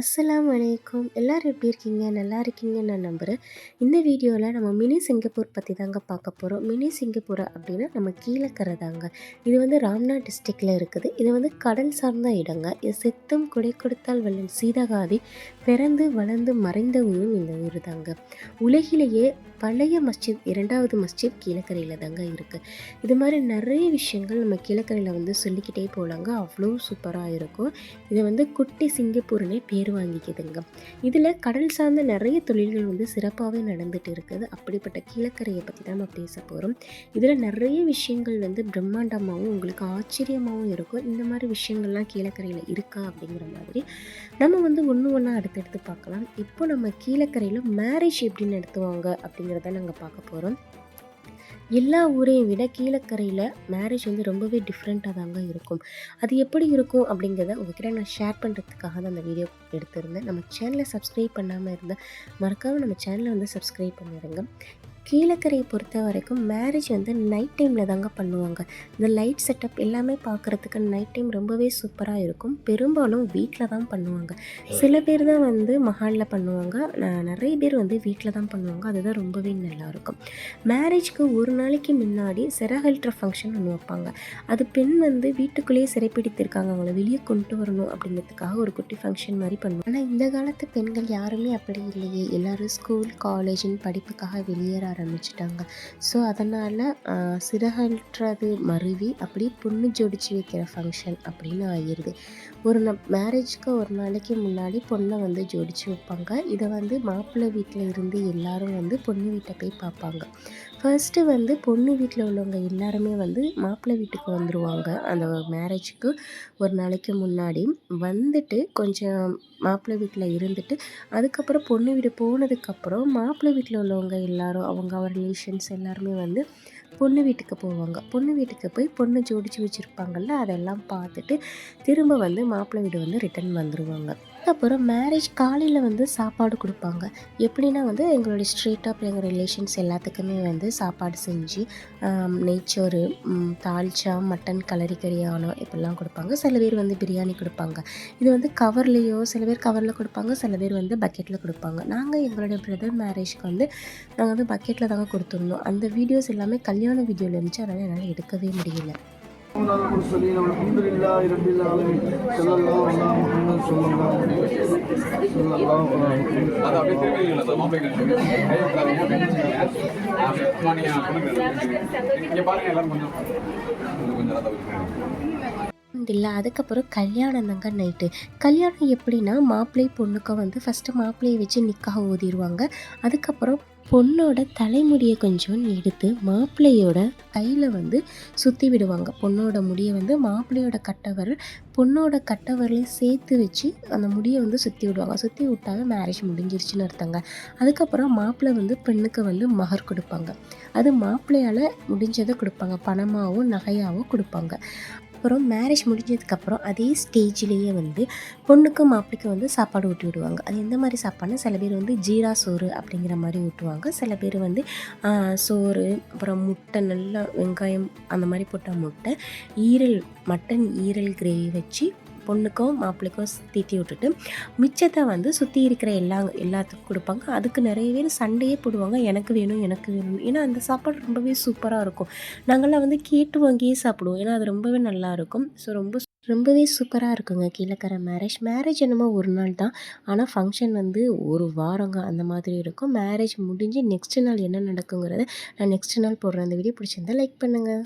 அஸ்ஸலாம் வலைக்கும் எல்லோரும் எப்படி இருக்கீங்க? நல்லா இருக்கீங்கன்னு நான் நம்புகிறேன் இந்த வீடியோவில் நம்ம மினி சிங்கப்பூர் பற்றி தாங்க பார்க்க போகிறோம் மினி சிங்கப்பூர் அப்படின்னா நம்ம கீழக்கரை தாங்க இது வந்து ராம்நாத் டிஸ்ட்ரிக்டில் இருக்குது. இது வந்து கடல் சார்ந்த இடங்க. இது செத்தும் குடை கொடுத்தால் வல்லும் சீதகாதி பிறந்து வளர்ந்து மறைந்த ஊரும் இந்த ஊர் தாங்க உலகிலேயே பழைய மஸ்ஜித் இரண்டாவது மஸ்ஜித் கீழக்கரையில் தாங்க இருக்குது இது மாதிரி நிறைய விஷயங்கள் நம்ம கீழக்கரையில் வந்து சொல்லிக்கிட்டே போகலாங்க அவ்வளோ சூப்பராக இருக்கும். இதை வந்து குட்டி சிங்கப்பூர்னே பேர் வாங்கிக்குதுங்க. இதில் கடல் சார்ந்த நிறைய தொழில்கள் வந்து சிறப்பாகவே நடந்துட்டு இருக்குது. அப்படிப்பட்ட கீழக்கரையை பற்றி தான் நம்ம பேச போகிறோம் இதில் நிறைய விஷயங்கள் வந்து பிரம்மாண்டமாகவும் உங்களுக்கு ஆச்சரியமாகவும் இருக்கும். இந்த மாதிரி விஷயங்கள்லாம் கீழக்கரையில் இருக்கா அப்படிங்கிற மாதிரி நம்ம வந்து ஒன்று ஒன்றா அடுத்தடுத்து பார்க்கலாம். இப்போ நம்ம கீழக்கரையில் மேரேஜ் எப்படி நடத்துவாங்க அப்படிங்கிறத நாங்கள் பார்க்க போகிறோம் எல்லா ஊரையும் விட கீழக்கரையில் மேரேஜ் வந்து ரொம்பவே டிஃப்ரெண்ட்டாக தாங்க இருக்கும். அது எப்படி இருக்கும் அப்படிங்கிறத உங்ககிட்ட நான் ஷேர் பண்ணுறதுக்காக தான் அந்த வீடியோ எடுத்திருந்தேன். நம்ம சேனலை சப்ஸ்கிரைப் பண்ணாமல் இருந்தால் மறக்காமல் நம்ம சேனலை வந்து சப்ஸ்கிரைப் பண்ணிடுங்க கீழக்கரையை பொறுத்த வரைக்கும் மேரேஜ் வந்து நைட் டைமில் தாங்க பண்ணுவாங்க. இந்த லைட் செட்டப் எல்லாமே பார்க்குறதுக்கு நைட் டைம் ரொம்பவே சூப்பராக இருக்கும். பெரும்பாலும் வீட்டில் தான் பண்ணுவாங்க. சில பேர் தான் வந்து மஹாலில் பண்ணுவாங்க. நிறைய பேர் வந்து வீட்டில் தான் பண்ணுவாங்க. அதுதான் ரொம்பவே நல்லாயிருக்கும் மேரேஜ்க்கு ஒரு நாளைக்கு முன்னாடி சிறகல்ட்ர ஃபங்க்ஷன் ஒன்று வைப்பாங்க. அது பெண் வந்து வீட்டுக்குள்ளேயே சிறைப்பிடித்திருக்காங்க. அவங்கள வெளியே கொண்டு வரணும் அப்படிங்கிறதுக்காக ஒரு குட்டி ஃபங்க்ஷன் மாதிரி பண்ணுவாங்க. ஆனால் இந்த காலத்து பெண்கள் யாருமே அப்படி இல்லையே. எல்லோரும் ஸ்கூல் காலேஜின் படிப்புக்காக வெளியேற ஆரம்பிச்சிட்டாங்க. ஸோ அதனால் சிறகன்றது மருவி அப்படி பொண்ணு ஜோடிச்சு வைக்கிற ஃபங்க்ஷன் அப்படின்னு ஆகிடுது ஒரு ந மேரேஜ்க்கு ஒரு நாளைக்கு முன்னாடி பொண்ணை வந்து ஜோடிச்சு வைப்பாங்க. இதை வந்து மாப்பிள்ளை வீட்டில் இருந்து எல்லாரும் வந்து பொண்ணு வீட்டை போய் பார்ப்பாங்க. ஃபர்ஸ்ட்டு வந்து பொண்ணு வீட்டில் உள்ளவங்க எல்லாருமே வந்து மாப்பிள்ளை வீட்டுக்கு வந்துடுவாங்க அந்த மேரேஜுக்கு ஒரு நாளைக்கு முன்னாடி வந்துட்டு கொஞ்சம் மாப்பிள்ளை வீட்டில் இருந்துட்டு அதுக்கப்புறம் பொண்ணு வீடு போனதுக்கப்புறம் மாப்பிள்ளை வீட்டில் உள்ளவங்க எல்லாரும் அவங்க ரிலேஷன்ஸ் எல்லாருமே வந்து பொண்ணு வீட்டுக்கு போவாங்க. பொண்ணு வீட்டுக்கு போய் பொண்ணு ஜோடிச்சு வச்சுருப்பாங்கள்ல அதெல்லாம் பார்த்துட்டு திரும்ப வந்து மாப்பிள்ளை வீடு வந்து ரிட்டர்ன் வந்துடுவாங்க அப்புறம் மேரேஜ் காலையில் வந்து சாப்பாடு கொடுப்பாங்க. எப்படின்னா வந்து எங்களுடைய ஸ்ட்ரீட்டாக எங்கள் ரிலேஷன்ஸ் எல்லாத்துக்குமே வந்து சாப்பாடு செஞ்சு நெய்ச்சோறு தால்ச்சா மட்டன் கலரி கறியானோ இப்படிலாம் கொடுப்பாங்க. சில பேர் வந்து பிரியாணி கொடுப்பாங்க. இது வந்து கவர்லேயோ சில பேர் கவரில் கொடுப்பாங்க சில பேர் வந்து பக்கெட்டில் கொடுப்பாங்க. நாங்கள் எங்களுடைய பிரதர் மேரேஜ்க்கு வந்து நாங்கள் வந்து பக்கெட்டில் தாங்க கொடுத்துருந்தோம். அந்த வீடியோஸ் எல்லாமே கல்யாண வீடியோவில் இருந்துச்சு. அதனால் என்னால் எடுக்கவே முடியல. இங்கே பாருங்க எல்லாரும் கொஞ்சம் கொஞ்சம். அண்ட் இல்லை அதுக்கப்புறம் கல்யாணம் தாங்க நைட்டு கல்யாணம் எப்படின்னா மாப்பிள்ளை பொண்ணுக்கும் வந்து ஃபஸ்ட்டு மாப்பிள்ளையை வச்சு நிக்காக ஊதிடுவாங்க. அதுக்கப்புறம் பொண்ணோட தலைமுடியை கொஞ்சம் எடுத்து மாப்பிள்ளையோட கையில் வந்து சுற்றி விடுவாங்க. பொண்ணோட முடியை வந்து மாப்பிள்ளையோட கட்டவர் பொண்ணோட கட்டவரலையும் சேர்த்து வச்சு அந்த முடியை வந்து சுற்றி விடுவாங்க. சுற்றி விட்டாவே மேரேஜ் முடிஞ்சிருச்சுன்னு அர்த்தங்க. அதுக்கப்புறம் மாப்பிள்ளை வந்து பெண்ணுக்கு வந்து மகர் கொடுப்பாங்க. அது மாப்பிள்ளையால் முடிஞ்சதை கொடுப்பாங்க. பணமாகவும் நகையாகவும் கொடுப்பாங்க. அப்புறம் மேரேஜ் முடிஞ்சதுக்கப்புறம் அதே ஸ்டேஜ்லேயே வந்து பொண்ணுக்கும் மாப்பிள்ளைக்கும் வந்து சாப்பாடு ஊட்டி விடுவாங்க. அது எந்த மாதிரி சாப்பாடுனா சில பேர் வந்து ஜீரா சோறு அப்படிங்கிற மாதிரி ஊட்டுவாங்க. சில பேர் வந்து சோறு அப்புறம் முட்டை நல்லா வெங்காயம் அந்த மாதிரி போட்ட முட்டை ஈரல் மட்டன் ஈரல் கிரேவி வச்சு பொண்ணுக்கும் மாப்பிள்ளைக்கும் தீட்டி விட்டுட்டு மிச்சத்தை வந்து சுற்றி இருக்கிற எல்லா எல்லாத்துக்கும் கொடுப்பாங்க. அதுக்கு நிறைய பேர் சண்டையே போடுவாங்க. எனக்கு வேணும் எனக்கு வேணும். ஏன்னா அந்த சாப்பாடு ரொம்பவே சூப்பராக இருக்கும். நாங்கள்லாம் வந்து கேட்டு வாங்கியே சாப்பிடுவோம். ஏன்னா அது ரொம்பவே நல்லாயிருக்கும் ஸோ ரொம்ப ரொம்பவே சூப்பராக இருக்குங்க. கீழக்கரை மேரேஜ் மேரேஜ் என்னமோ ஒரு நாள் தான். ஆனால் ஃபங்க்ஷன் வந்து ஒரு வாரங்க அந்த மாதிரி இருக்கும். மேரேஜ் முடிஞ்சு நெக்ஸ்ட் நாள் என்ன நடக்குங்கிறத நான் நெக்ஸ்ட் நாள் போடுறேன் அந்த வீடியோ பிடிச்சிருந்தா லைக் பண்ணுங்கள்